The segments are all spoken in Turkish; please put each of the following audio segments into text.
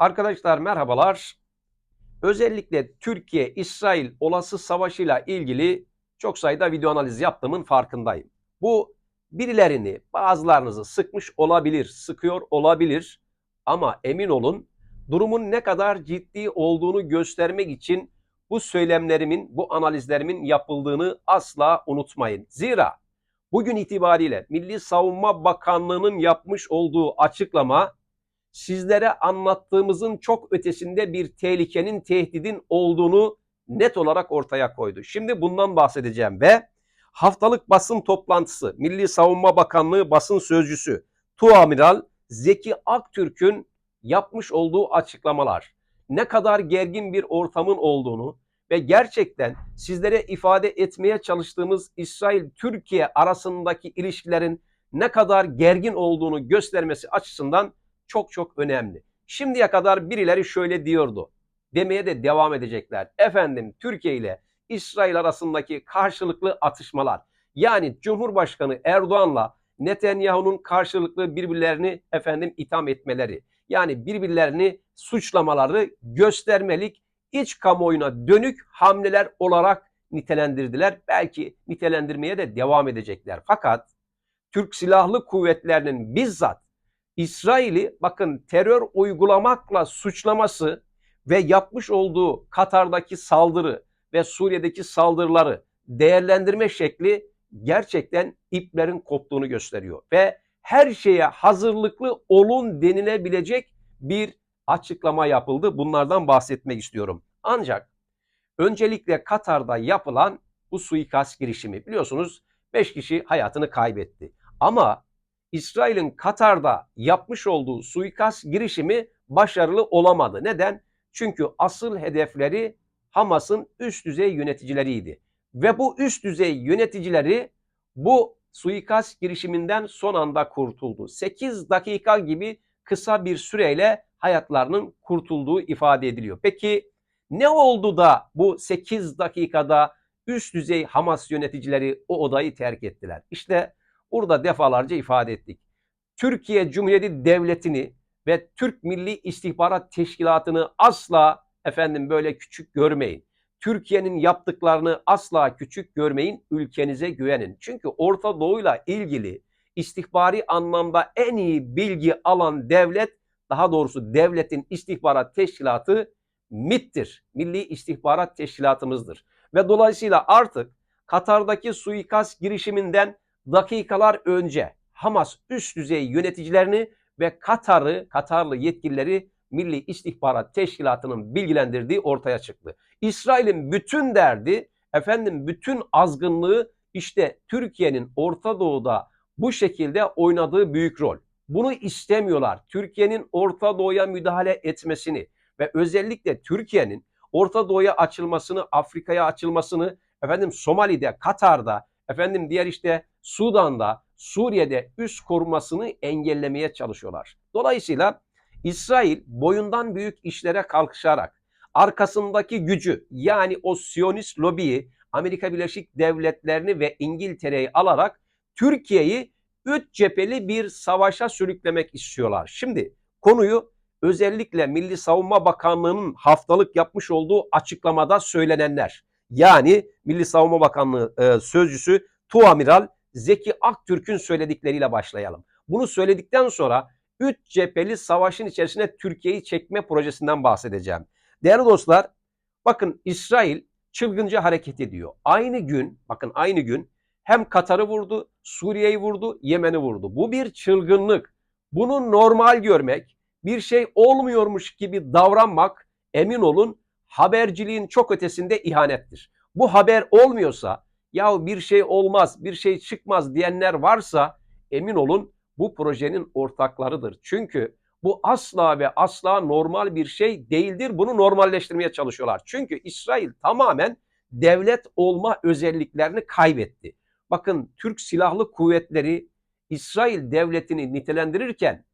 Arkadaşlar merhabalar. Özellikle Türkiye-İsrail olası savaşıyla ilgili çok sayıda video analiz yaptığımın farkındayım. Bu birilerini, bazılarınızı sıkmış olabilir, sıkıyor olabilir ama emin olun durumun ne kadar ciddi olduğunu göstermek için bu söylemlerimin, bu analizlerimin yapıldığını asla unutmayın. Zira bugün itibariyle Milli Savunma Bakanlığı'nın yapmış olduğu açıklama sizlere anlattığımızın çok ötesinde bir tehlikenin, tehdidin olduğunu net olarak ortaya koydu. Şimdi bundan bahsedeceğim ve haftalık basın toplantısı Milli Savunma Bakanlığı basın sözcüsü Tuamiral Zeki Aktürk'ün yapmış olduğu açıklamalar ne kadar gergin bir ortamın olduğunu ve gerçekten sizlere ifade etmeye çalıştığımız İsrail-Türkiye arasındaki ilişkilerin ne kadar gergin olduğunu göstermesi açısından çok çok önemli. Şimdiye kadar birileri şöyle diyordu. Demeye de devam edecekler. Efendim Türkiye ile İsrail arasındaki karşılıklı atışmalar. Yani Cumhurbaşkanı Erdoğan'la Netanyahu'nun karşılıklı birbirlerini efendim itham etmeleri. Yani birbirlerini suçlamaları göstermelik iç kamuoyuna dönük hamleler olarak nitelendirdiler. Belki nitelendirmeye de devam edecekler. Fakat Türk Silahlı Kuvvetleri'nin bizzat İsrail'i bakın terör uygulamakla suçlaması ve yapmış olduğu Katar'daki saldırı ve Suriye'deki saldırıları değerlendirme şekli gerçekten iplerin koptuğunu gösteriyor ve her şeye hazırlıklı olun denilebilecek bir açıklama yapıldı. Bunlardan bahsetmek istiyorum. Ancak öncelikle Katar'da yapılan bu suikast girişimi biliyorsunuz 5 kişi hayatını kaybetti. Ama İsrail'in Katar'da yapmış olduğu suikast girişimi başarılı olamadı. Neden? Çünkü asıl hedefleri Hamas'ın üst düzey yöneticileriydi. Ve bu üst düzey yöneticileri bu suikast girişiminden son anda kurtuldu. 8 dakika gibi kısa bir süreyle hayatlarının kurtulduğu ifade ediliyor. Peki ne oldu da bu 8 dakikada üst düzey Hamas yöneticileri o odayı terk ettiler? İşte burada defalarca ifade ettik. Türkiye Cumhuriyeti Devleti'ni ve Türk Milli İstihbarat Teşkilatı'nı asla efendim böyle küçük görmeyin. Türkiye'nin yaptıklarını asla küçük görmeyin, ülkenize güvenin. Çünkü Orta Doğu'yla ilgili istihbari anlamda en iyi bilgi alan devlet, daha doğrusu devletin istihbarat teşkilatı MİT'tir. Milli İstihbarat Teşkilatımızdır. Ve dolayısıyla artık Katar'daki suikast girişiminden dakikalar önce Hamas üst düzey yöneticilerini ve Katar'ı, Katarlı yetkilileri Milli İstihbarat Teşkilatı'nın bilgilendirdiği ortaya çıktı. İsrail'in bütün derdi, efendim bütün azgınlığı işte Türkiye'nin Orta Doğu'da bu şekilde oynadığı büyük rol. Bunu istemiyorlar. Türkiye'nin Orta Doğu'ya müdahale etmesini ve özellikle Türkiye'nin Orta Doğu'ya açılmasını, Afrika'ya açılmasını, efendim Somali'de, Katar'da, efendim diğer işte Sudan'da, Suriye'de üst korumasını engellemeye çalışıyorlar. Dolayısıyla İsrail boyundan büyük işlere kalkışarak arkasındaki gücü yani o Siyonist lobiyi Amerika Birleşik Devletleri'ni ve İngiltere'yi alarak Türkiye'yi üç cepheli bir savaşa sürüklemek istiyorlar. Şimdi konuyu özellikle Milli Savunma Bakanlığı'nın haftalık yapmış olduğu açıklamada söylenenler. Yani Milli Savunma Bakanlığı e, sözcüsü Tuamiral Zeki Aktürk'ün söyledikleriyle başlayalım. Bunu söyledikten sonra üç cepheli savaşın içerisine Türkiye'yi çekme projesinden bahsedeceğim. Değerli dostlar, bakın İsrail çılgınca hareket ediyor. Aynı gün, bakın aynı gün hem Katar'ı vurdu, Suriye'yi vurdu, Yemen'i vurdu. Bu bir çılgınlık. Bunu normal görmek, bir şey olmuyormuş gibi davranmak emin olun haberciliğin çok ötesinde ihanettir. Bu haber olmuyorsa ya bir şey olmaz, bir şey çıkmaz diyenler varsa emin olun bu projenin ortaklarıdır. Çünkü bu asla ve asla normal bir şey değildir. Bunu normalleştirmeye çalışıyorlar. Çünkü İsrail tamamen devlet olma özelliklerini kaybetti. Bakın Türk Silahlı Kuvvetleri İsrail devletini nitelendirirken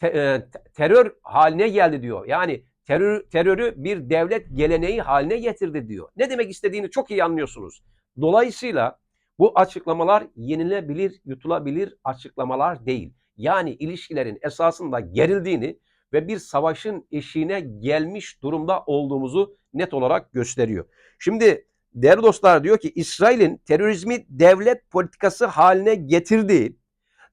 te, e, terör haline geldi diyor. Yani terör, terörü bir devlet geleneği haline getirdi diyor. Ne demek istediğini çok iyi anlıyorsunuz. Dolayısıyla bu açıklamalar yenilebilir, yutulabilir açıklamalar değil. Yani ilişkilerin esasında gerildiğini ve bir savaşın eşiğine gelmiş durumda olduğumuzu net olarak gösteriyor. Şimdi değerli dostlar diyor ki İsrail'in terörizmi devlet politikası haline getirdiği,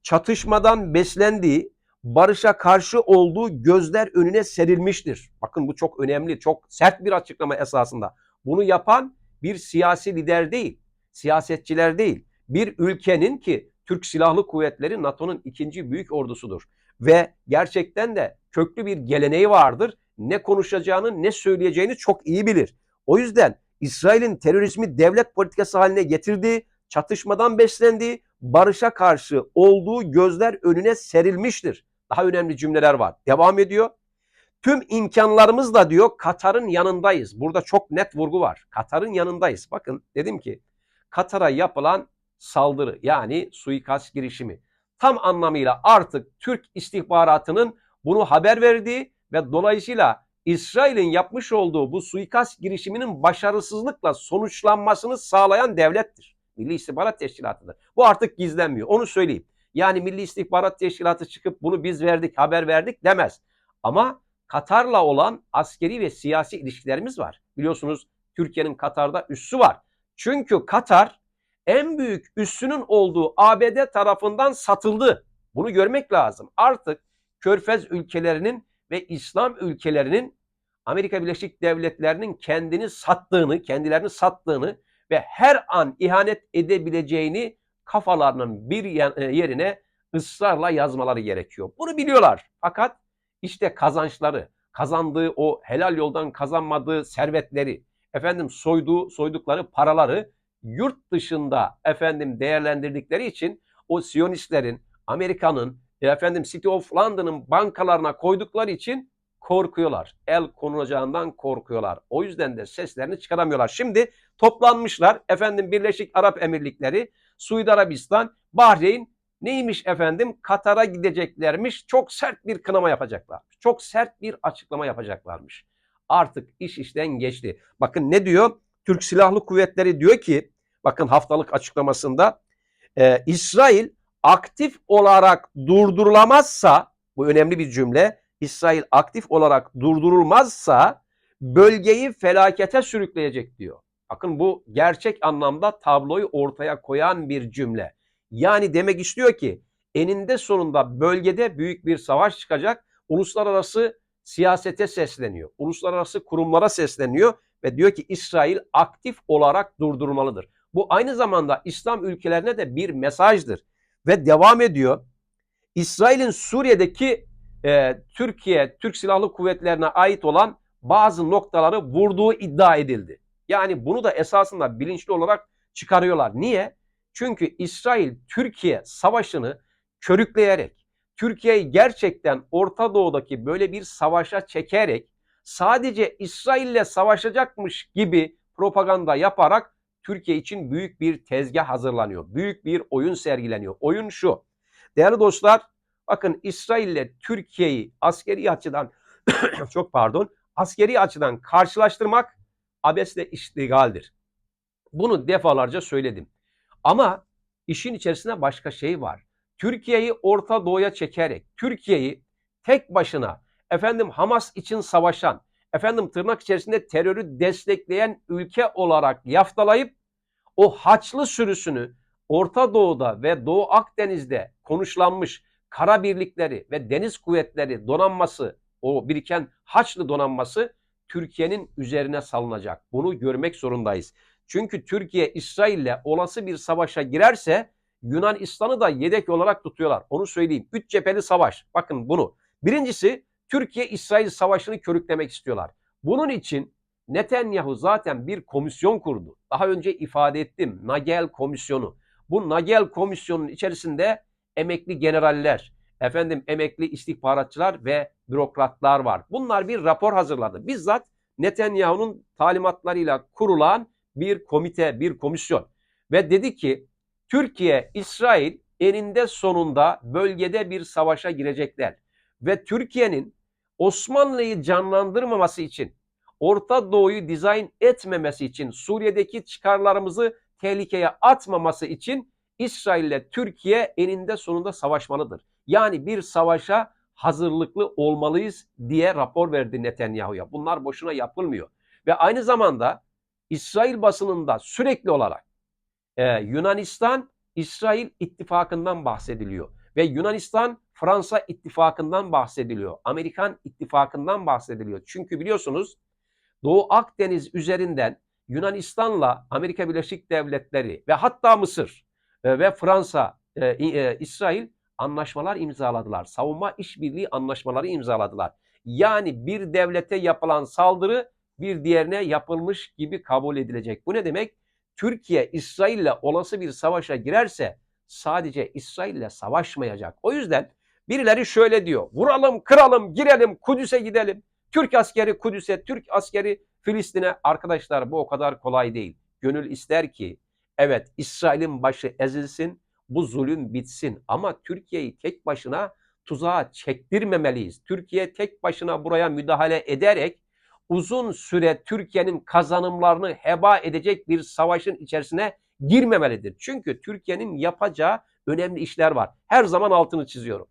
çatışmadan beslendiği, barışa karşı olduğu gözler önüne serilmiştir. Bakın bu çok önemli, çok sert bir açıklama esasında. Bunu yapan bir siyasi lider değil, siyasetçiler değil. Bir ülkenin ki Türk Silahlı Kuvvetleri NATO'nun ikinci büyük ordusudur. Ve gerçekten de köklü bir geleneği vardır. Ne konuşacağını ne söyleyeceğini çok iyi bilir. O yüzden İsrail'in terörizmi devlet politikası haline getirdiği, çatışmadan beslendiği, barışa karşı olduğu gözler önüne serilmiştir. Daha önemli cümleler var. Devam ediyor. Tüm imkanlarımızla diyor Katar'ın yanındayız. Burada çok net vurgu var. Katar'ın yanındayız. Bakın dedim ki Katar'a yapılan saldırı yani suikast girişimi tam anlamıyla artık Türk istihbaratının bunu haber verdiği ve dolayısıyla İsrail'in yapmış olduğu bu suikast girişiminin başarısızlıkla sonuçlanmasını sağlayan devlettir. Milli İstihbarat Teşkilatı'dır. Bu artık gizlenmiyor. Onu söyleyeyim. Yani Milli İstihbarat Teşkilatı çıkıp bunu biz verdik, haber verdik demez. Ama Katar'la olan askeri ve siyasi ilişkilerimiz var. Biliyorsunuz Türkiye'nin Katar'da üssü var. Çünkü Katar en büyük üssünün olduğu ABD tarafından satıldı. Bunu görmek lazım. Artık Körfez ülkelerinin ve İslam ülkelerinin Amerika Birleşik Devletleri'nin kendini sattığını, kendilerini sattığını ve her an ihanet edebileceğini kafalarının bir e, yerine ısrarla yazmaları gerekiyor. Bunu biliyorlar. Fakat işte kazançları, kazandığı o helal yoldan kazanmadığı servetleri, efendim soyduğu, soydukları paraları yurt dışında efendim değerlendirdikleri için o Siyonistlerin, Amerika'nın, efendim City of London'ın bankalarına koydukları için korkuyorlar. El konulacağından korkuyorlar. O yüzden de seslerini çıkaramıyorlar. Şimdi toplanmışlar. Efendim Birleşik Arap Emirlikleri, Suudi Arabistan, Bahreyn neymiş efendim? Katar'a gideceklermiş. Çok sert bir kınama yapacaklar. Çok sert bir açıklama yapacaklarmış. Artık iş işten geçti. Bakın ne diyor? Türk Silahlı Kuvvetleri diyor ki bakın haftalık açıklamasında e, İsrail aktif olarak durdurulamazsa bu önemli bir cümle İsrail aktif olarak durdurulmazsa bölgeyi felakete sürükleyecek diyor. Bakın bu gerçek anlamda tabloyu ortaya koyan bir cümle. Yani demek istiyor ki eninde sonunda bölgede büyük bir savaş çıkacak. Uluslararası siyasete sesleniyor. Uluslararası kurumlara sesleniyor ve diyor ki İsrail aktif olarak durdurmalıdır. Bu aynı zamanda İslam ülkelerine de bir mesajdır. Ve devam ediyor. İsrail'in Suriye'deki e, Türkiye, Türk Silahlı Kuvvetlerine ait olan bazı noktaları vurduğu iddia edildi. Yani bunu da esasında bilinçli olarak çıkarıyorlar. Niye? Çünkü İsrail Türkiye savaşını körükleyerek, Türkiye'yi gerçekten Orta Doğu'daki böyle bir savaşa çekerek sadece İsrail'le savaşacakmış gibi propaganda yaparak Türkiye için büyük bir tezgah hazırlanıyor. Büyük bir oyun sergileniyor. Oyun şu. Değerli dostlar, bakın İsrail ile Türkiye'yi askeri açıdan çok pardon, askeri açıdan karşılaştırmak abesle iştigaldir. Bunu defalarca söyledim. Ama işin içerisinde başka şey var. Türkiye'yi Orta Doğu'ya çekerek, Türkiye'yi tek başına efendim Hamas için savaşan, efendim tırnak içerisinde terörü destekleyen ülke olarak yaftalayıp o haçlı sürüsünü Orta Doğu'da ve Doğu Akdeniz'de konuşlanmış kara birlikleri ve deniz kuvvetleri donanması, o biriken haçlı donanması Türkiye'nin üzerine salınacak. Bunu görmek zorundayız. Çünkü Türkiye İsrail'le olası bir savaşa girerse Yunanistan'ı da yedek olarak tutuyorlar. Onu söyleyeyim. Üç cepheli savaş. Bakın bunu. Birincisi Türkiye-İsrail savaşını körüklemek istiyorlar. Bunun için Netanyahu zaten bir komisyon kurdu. Daha önce ifade ettim. Nagel komisyonu. Bu Nagel komisyonun içerisinde emekli generaller, efendim emekli istihbaratçılar ve bürokratlar var. Bunlar bir rapor hazırladı. Bizzat Netanyahu'nun talimatlarıyla kurulan bir komite, bir komisyon. Ve dedi ki Türkiye, İsrail eninde sonunda bölgede bir savaşa girecekler. Ve Türkiye'nin Osmanlı'yı canlandırmaması için, Orta Doğu'yu dizayn etmemesi için, Suriye'deki çıkarlarımızı tehlikeye atmaması için İsrail ile Türkiye eninde sonunda savaşmalıdır. Yani bir savaşa hazırlıklı olmalıyız diye rapor verdi Netanyahu'ya. Bunlar boşuna yapılmıyor. Ve aynı zamanda İsrail basınında sürekli olarak e, Yunanistan İsrail ittifakından bahsediliyor ve Yunanistan Fransa ittifakından bahsediliyor. Amerikan ittifakından bahsediliyor. Çünkü biliyorsunuz Doğu Akdeniz üzerinden Yunanistan'la Amerika Birleşik Devletleri ve hatta Mısır e, ve Fransa, e, e, İsrail anlaşmalar imzaladılar. Savunma işbirliği anlaşmaları imzaladılar. Yani bir devlete yapılan saldırı bir diğerine yapılmış gibi kabul edilecek. Bu ne demek? Türkiye İsrail'le olası bir savaşa girerse sadece İsrail'le savaşmayacak. O yüzden birileri şöyle diyor. Vuralım, kıralım, girelim, Kudüs'e gidelim. Türk askeri Kudüs'e, Türk askeri Filistin'e. Arkadaşlar bu o kadar kolay değil. Gönül ister ki evet İsrail'in başı ezilsin, bu zulüm bitsin. Ama Türkiye'yi tek başına tuzağa çektirmemeliyiz. Türkiye tek başına buraya müdahale ederek uzun süre Türkiye'nin kazanımlarını heba edecek bir savaşın içerisine girmemelidir. Çünkü Türkiye'nin yapacağı önemli işler var. Her zaman altını çiziyorum.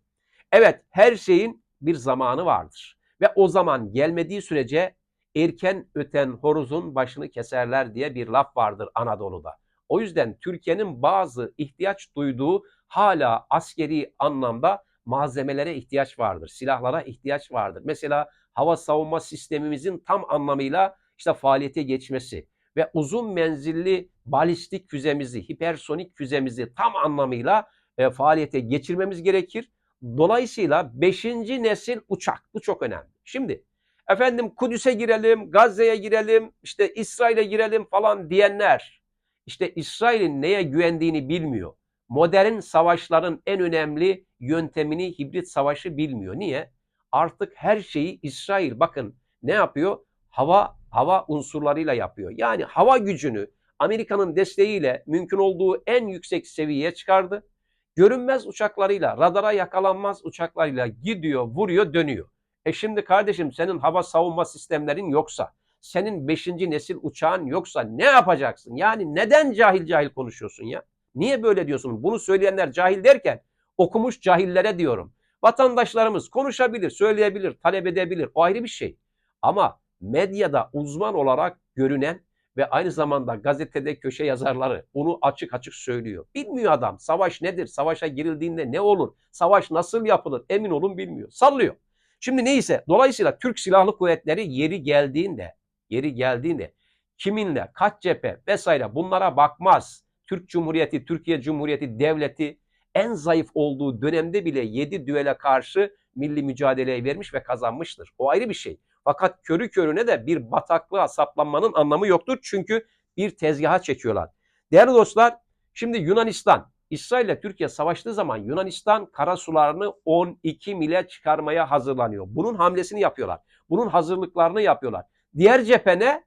Evet her şeyin bir zamanı vardır. Ve o zaman gelmediği sürece erken öten horozun başını keserler diye bir laf vardır Anadolu'da. O yüzden Türkiye'nin bazı ihtiyaç duyduğu hala askeri anlamda malzemelere ihtiyaç vardır. Silahlara ihtiyaç vardır. Mesela hava savunma sistemimizin tam anlamıyla işte faaliyete geçmesi ve uzun menzilli balistik füzemizi, hipersonik füzemizi tam anlamıyla e, faaliyete geçirmemiz gerekir. Dolayısıyla 5. nesil uçak bu çok önemli. Şimdi efendim Kudüs'e girelim, Gazze'ye girelim, işte İsrail'e girelim falan diyenler işte İsrail'in neye güvendiğini bilmiyor. Modern savaşların en önemli yöntemini hibrit savaşı bilmiyor. Niye? Artık her şeyi İsrail bakın ne yapıyor? Hava hava unsurlarıyla yapıyor. Yani hava gücünü Amerika'nın desteğiyle mümkün olduğu en yüksek seviyeye çıkardı. Görünmez uçaklarıyla, radara yakalanmaz uçaklarıyla gidiyor, vuruyor, dönüyor. E şimdi kardeşim senin hava savunma sistemlerin yoksa, senin 5. nesil uçağın yoksa ne yapacaksın? Yani neden cahil cahil konuşuyorsun ya? Niye böyle diyorsun? Bunu söyleyenler cahil derken okumuş cahillere diyorum. Vatandaşlarımız konuşabilir, söyleyebilir, talep edebilir. O ayrı bir şey. Ama medyada uzman olarak görünen ve aynı zamanda gazetede köşe yazarları bunu açık açık söylüyor. Bilmiyor adam savaş nedir, savaşa girildiğinde ne olur, savaş nasıl yapılır emin olun bilmiyor. Sallıyor. Şimdi neyse dolayısıyla Türk Silahlı Kuvvetleri yeri geldiğinde, yeri geldiğinde kiminle, kaç cephe vesaire bunlara bakmaz. Türk Cumhuriyeti, Türkiye Cumhuriyeti Devleti en zayıf olduğu dönemde bile 7 düele karşı milli mücadeleye vermiş ve kazanmıştır. O ayrı bir şey. Fakat körü körüne de bir bataklığa saplanmanın anlamı yoktur. Çünkü bir tezgaha çekiyorlar. Değerli dostlar şimdi Yunanistan, İsrail ile Türkiye savaştığı zaman Yunanistan kara sularını 12 mile çıkarmaya hazırlanıyor. Bunun hamlesini yapıyorlar. Bunun hazırlıklarını yapıyorlar. Diğer cephe ne?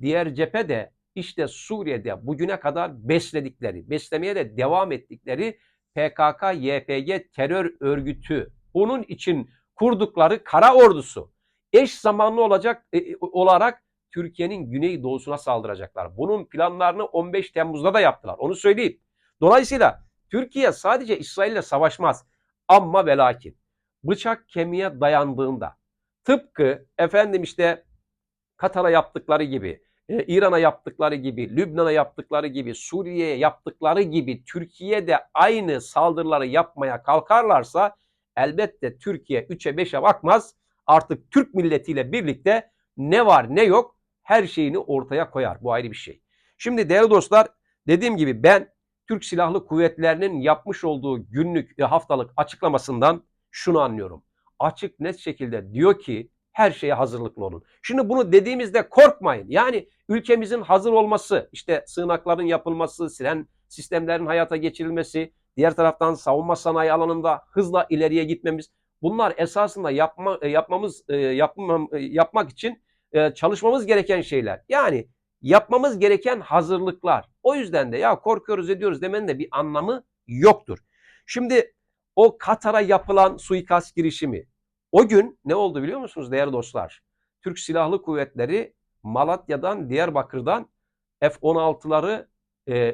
Diğer cephe de işte Suriye'de bugüne kadar besledikleri, beslemeye de devam ettikleri PKK-YPG terör örgütü. Onun için kurdukları kara ordusu eş zamanlı olacak e, e olarak Türkiye'nin güneydoğusuna saldıracaklar. Bunun planlarını 15 Temmuz'da da yaptılar. Onu söyleyeyim. Dolayısıyla Türkiye sadece İsrail'le savaşmaz. Ama ve lakin bıçak kemiğe dayandığında tıpkı efendim işte Katar'a yaptıkları gibi, e, İran'a yaptıkları gibi, Lübnan'a yaptıkları gibi, Suriye'ye yaptıkları gibi Türkiye de aynı saldırıları yapmaya kalkarlarsa elbette Türkiye 3'e 5'e bakmaz artık Türk milletiyle birlikte ne var ne yok her şeyini ortaya koyar. Bu ayrı bir şey. Şimdi değerli dostlar dediğim gibi ben Türk Silahlı Kuvvetleri'nin yapmış olduğu günlük haftalık açıklamasından şunu anlıyorum. Açık net şekilde diyor ki her şeye hazırlıklı olun. Şimdi bunu dediğimizde korkmayın. Yani ülkemizin hazır olması, işte sığınakların yapılması, siren sistemlerin hayata geçirilmesi, diğer taraftan savunma sanayi alanında hızla ileriye gitmemiz Bunlar esasında yapma, e, yapmamız e, yapmam, e, yapmak için çalışmamız gereken şeyler. Yani yapmamız gereken hazırlıklar. O yüzden de ya korkuyoruz ediyoruz demenin de bir anlamı yoktur. Şimdi o Katar'a yapılan suikast girişimi o gün ne oldu biliyor musunuz değerli dostlar? Türk Silahlı Kuvvetleri Malatya'dan Diyarbakır'dan F-16'ları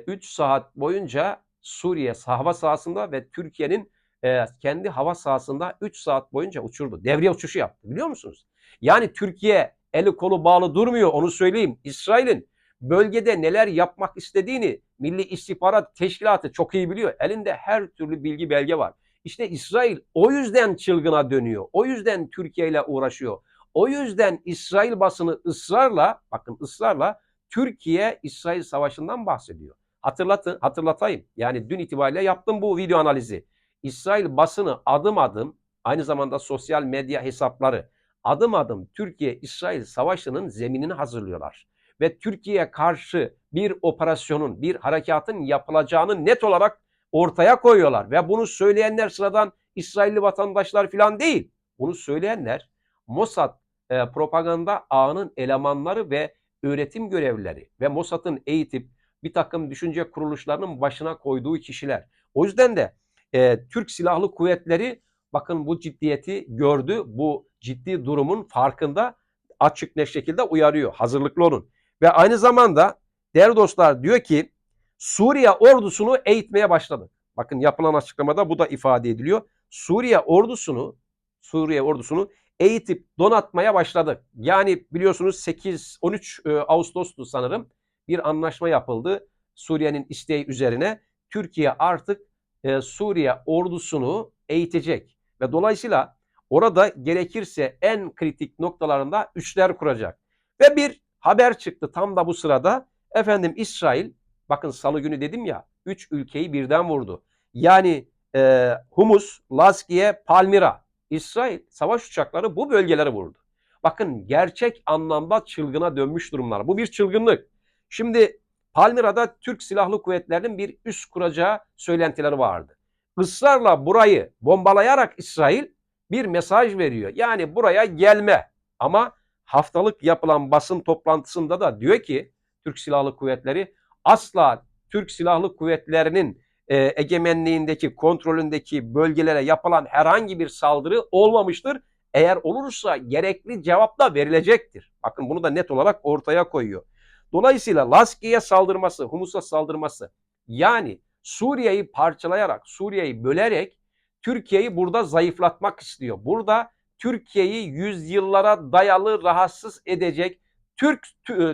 3 saat boyunca Suriye hava sahasında ve Türkiye'nin e, kendi hava sahasında 3 saat boyunca uçurdu. Devriye uçuşu yaptı biliyor musunuz? Yani Türkiye eli kolu bağlı durmuyor onu söyleyeyim. İsrail'in bölgede neler yapmak istediğini Milli İstihbarat Teşkilatı çok iyi biliyor. Elinde her türlü bilgi belge var. İşte İsrail o yüzden çılgına dönüyor. O yüzden Türkiye ile uğraşıyor. O yüzden İsrail basını ısrarla, bakın ısrarla Türkiye İsrail savaşından bahsediyor. Hatırlatın, hatırlatayım. Yani dün itibariyle yaptım bu video analizi. İsrail basını adım adım aynı zamanda sosyal medya hesapları adım adım Türkiye-İsrail savaşının zeminini hazırlıyorlar. Ve Türkiye'ye karşı bir operasyonun, bir harekatın yapılacağını net olarak ortaya koyuyorlar. Ve bunu söyleyenler sıradan İsrailli vatandaşlar falan değil. Bunu söyleyenler Mossad e, propaganda ağının elemanları ve öğretim görevlileri ve Mossad'ın eğitip bir takım düşünce kuruluşlarının başına koyduğu kişiler. O yüzden de e, Türk Silahlı Kuvvetleri bakın bu ciddiyeti gördü. Bu ciddi durumun farkında açık ne şekilde uyarıyor. Hazırlıklı olun. Ve aynı zamanda değerli dostlar diyor ki Suriye ordusunu eğitmeye başladı. Bakın yapılan açıklamada bu da ifade ediliyor. Suriye ordusunu Suriye ordusunu eğitip donatmaya başladı. Yani biliyorsunuz 8 13 e, Ağustos'tu sanırım bir anlaşma yapıldı. Suriye'nin isteği üzerine Türkiye artık e, Suriye ordusunu eğitecek ve dolayısıyla orada gerekirse en kritik noktalarında üsler kuracak. Ve bir haber çıktı tam da bu sırada. Efendim İsrail bakın salı günü dedim ya 3 ülkeyi birden vurdu. Yani e, Humus, Laskiye, Palmira. İsrail savaş uçakları bu bölgeleri vurdu. Bakın gerçek anlamda çılgına dönmüş durumlar. Bu bir çılgınlık. Şimdi Palmira'da Türk Silahlı Kuvvetleri'nin bir üs kuracağı söylentileri vardı. Israrla burayı bombalayarak İsrail bir mesaj veriyor. Yani buraya gelme. Ama haftalık yapılan basın toplantısında da diyor ki Türk Silahlı Kuvvetleri asla Türk Silahlı Kuvvetleri'nin e, egemenliğindeki, kontrolündeki bölgelere yapılan herhangi bir saldırı olmamıştır. Eğer olursa gerekli cevap da verilecektir. Bakın bunu da net olarak ortaya koyuyor. Dolayısıyla Laski'ye saldırması, Humus'a saldırması yani Suriye'yi parçalayarak, Suriye'yi bölerek Türkiye'yi burada zayıflatmak istiyor. Burada Türkiye'yi yüzyıllara dayalı rahatsız edecek, Türk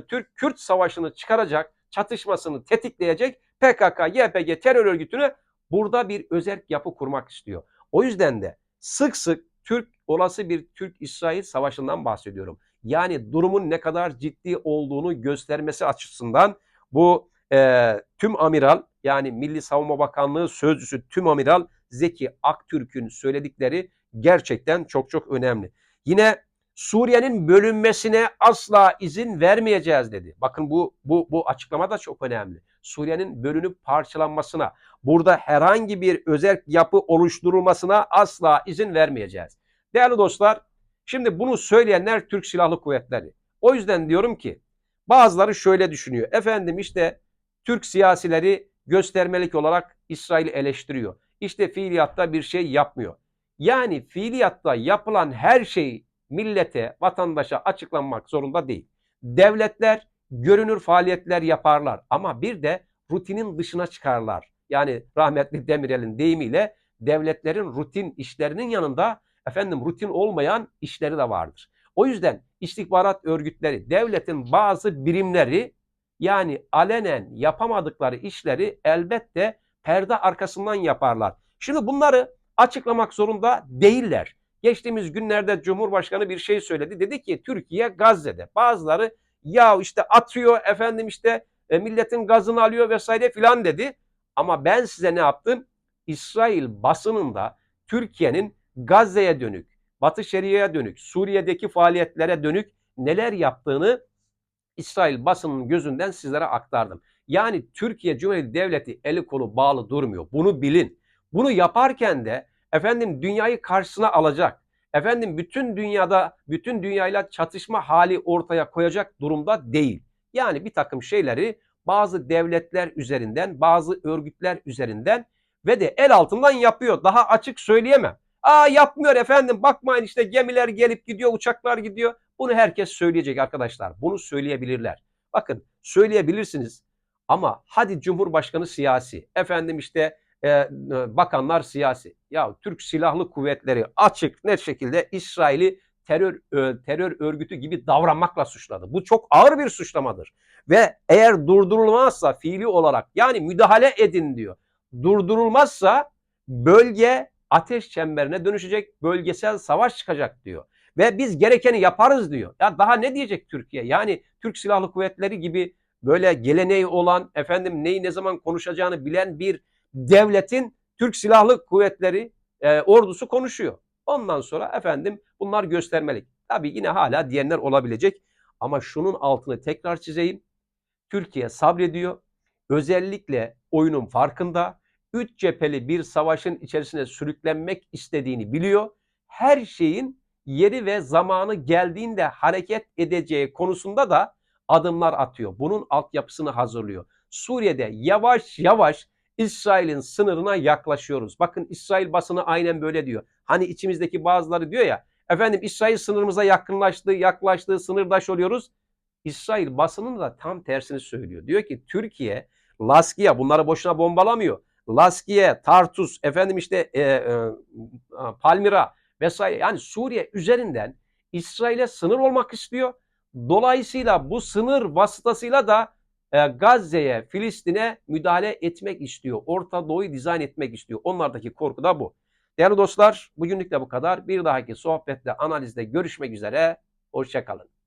Türk Kürt savaşını çıkaracak, çatışmasını tetikleyecek PKK, YPG terör örgütüne burada bir özerk yapı kurmak istiyor. O yüzden de sık sık Türk olası bir Türk-İsrail savaşından bahsediyorum. Yani durumun ne kadar ciddi olduğunu göstermesi açısından bu e, tüm amiral yani Milli Savunma Bakanlığı sözcüsü tüm amiral Zeki Aktürk'ün söyledikleri gerçekten çok çok önemli. Yine Suriye'nin bölünmesine asla izin vermeyeceğiz dedi. Bakın bu bu bu açıklama da çok önemli. Suriye'nin bölünüp parçalanmasına, burada herhangi bir özel yapı oluşturulmasına asla izin vermeyeceğiz. Değerli dostlar, şimdi bunu söyleyenler Türk Silahlı Kuvvetleri. O yüzden diyorum ki bazıları şöyle düşünüyor. Efendim işte Türk siyasileri göstermelik olarak İsrail'i eleştiriyor. İşte fiiliyatta bir şey yapmıyor. Yani fiiliyatta yapılan her şey millete, vatandaşa açıklanmak zorunda değil. Devletler görünür faaliyetler yaparlar ama bir de rutinin dışına çıkarlar. Yani rahmetli Demirel'in deyimiyle devletlerin rutin işlerinin yanında efendim rutin olmayan işleri de vardır. O yüzden istihbarat örgütleri, devletin bazı birimleri yani alenen yapamadıkları işleri elbette perde arkasından yaparlar. Şimdi bunları açıklamak zorunda değiller. Geçtiğimiz günlerde Cumhurbaşkanı bir şey söyledi. Dedi ki Türkiye Gazze'de. Bazıları ya işte atıyor efendim işte e, milletin gazını alıyor vesaire filan dedi. Ama ben size ne yaptım? İsrail basınında Türkiye'nin Gazze'ye dönük, Batı Şeria'ya dönük, Suriye'deki faaliyetlere dönük neler yaptığını İsrail basının gözünden sizlere aktardım. Yani Türkiye Cumhuriyeti Devleti eli kolu bağlı durmuyor. Bunu bilin. Bunu yaparken de efendim dünyayı karşısına alacak. Efendim bütün dünyada bütün dünyayla çatışma hali ortaya koyacak durumda değil. Yani bir takım şeyleri bazı devletler üzerinden, bazı örgütler üzerinden ve de el altından yapıyor. Daha açık söyleyemem. Aa yapmıyor efendim bakmayın işte gemiler gelip gidiyor, uçaklar gidiyor. Bunu herkes söyleyecek arkadaşlar. Bunu söyleyebilirler. Bakın söyleyebilirsiniz ama hadi Cumhurbaşkanı siyasi, efendim işte e, e, bakanlar siyasi. Ya Türk Silahlı Kuvvetleri açık net şekilde İsrail'i terör e, terör örgütü gibi davranmakla suçladı. Bu çok ağır bir suçlamadır. Ve eğer durdurulmazsa fiili olarak yani müdahale edin diyor. Durdurulmazsa bölge ateş çemberine dönüşecek, bölgesel savaş çıkacak diyor. Ve biz gerekeni yaparız diyor. Ya daha ne diyecek Türkiye? Yani Türk Silahlı Kuvvetleri gibi böyle geleneği olan, efendim neyi ne zaman konuşacağını bilen bir devletin Türk Silahlı Kuvvetleri e, ordusu konuşuyor. Ondan sonra efendim bunlar göstermelik. Tabii yine hala diyenler olabilecek. Ama şunun altını tekrar çizeyim. Türkiye sabrediyor. Özellikle oyunun farkında. Üç cepheli bir savaşın içerisine sürüklenmek istediğini biliyor. Her şeyin yeri ve zamanı geldiğinde hareket edeceği konusunda da adımlar atıyor. Bunun altyapısını hazırlıyor. Suriye'de yavaş yavaş İsrail'in sınırına yaklaşıyoruz. Bakın İsrail basını aynen böyle diyor. Hani içimizdeki bazıları diyor ya efendim İsrail sınırımıza yakınlaştı, yaklaştı, sınırdaş oluyoruz. İsrail basının da tam tersini söylüyor. Diyor ki Türkiye Laskiye bunları boşuna bombalamıyor. Laskiye, Tartus, efendim işte e, e, Palmira vesaire yani Suriye üzerinden İsrail'e sınır olmak istiyor. Dolayısıyla bu sınır vasıtasıyla da Gazze'ye, Filistin'e müdahale etmek istiyor. Orta Doğu'yu dizayn etmek istiyor. Onlardaki korku da bu. Değerli dostlar bugünlük de bu kadar. Bir dahaki sohbette, analizde görüşmek üzere. Hoşçakalın.